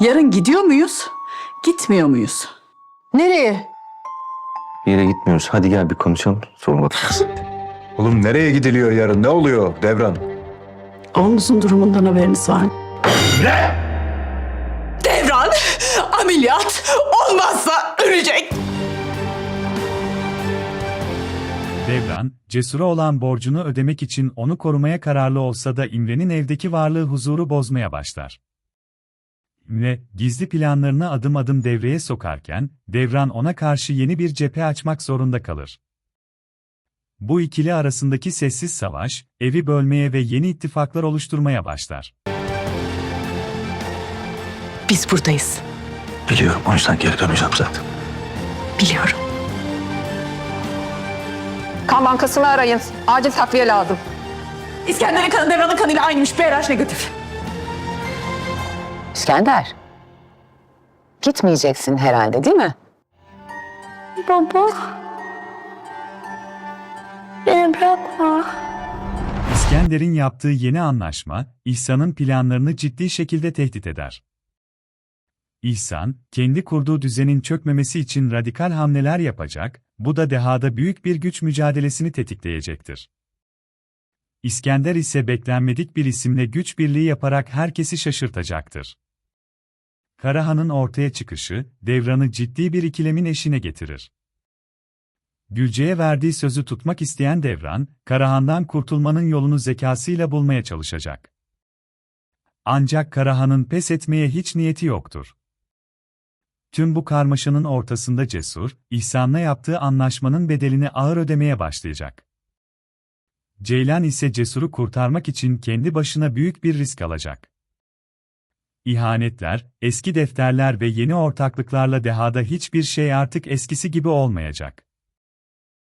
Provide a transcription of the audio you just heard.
Yarın gidiyor muyuz? Gitmiyor muyuz? Nereye? Bir yere gitmiyoruz. Hadi gel bir konuşalım. Sonra bakarız. Oğlum nereye gidiliyor yarın? Ne oluyor Devran? Oğlunuzun durumundan haberiniz var mı? Devran ameliyat olmazsa ölecek. Devran, Cesur'a olan borcunu ödemek için onu korumaya kararlı olsa da İmre'nin evdeki varlığı huzuru bozmaya başlar. İmre, gizli planlarını adım adım devreye sokarken, Devran ona karşı yeni bir cephe açmak zorunda kalır. Bu ikili arasındaki sessiz savaş, evi bölmeye ve yeni ittifaklar oluşturmaya başlar. Biz buradayız. Biliyorum o yüzden geri döneceğim zaten. Biliyorum. Kan bankasını arayın. Acil takviye lazım. İskender'in kanı Devran'ın kanıyla aynıymış. BRH negatif. İskender. Gitmeyeceksin herhalde değil mi? Baba. Beni bırakma. İskender'in yaptığı yeni anlaşma, İhsan'ın planlarını ciddi şekilde tehdit eder. İhsan, kendi kurduğu düzenin çökmemesi için radikal hamleler yapacak, bu da dehada büyük bir güç mücadelesini tetikleyecektir. İskender ise beklenmedik bir isimle güç birliği yaparak herkesi şaşırtacaktır. Karahan'ın ortaya çıkışı, Devran'ı ciddi bir ikilemin eşine getirir. Gülce'ye verdiği sözü tutmak isteyen Devran, Karahan'dan kurtulmanın yolunu zekasıyla bulmaya çalışacak. Ancak Karahan'ın pes etmeye hiç niyeti yoktur. Tüm bu karmaşanın ortasında Cesur, İhsan'la yaptığı anlaşmanın bedelini ağır ödemeye başlayacak. Ceylan ise Cesur'u kurtarmak için kendi başına büyük bir risk alacak. İhanetler, eski defterler ve yeni ortaklıklarla dehada hiçbir şey artık eskisi gibi olmayacak.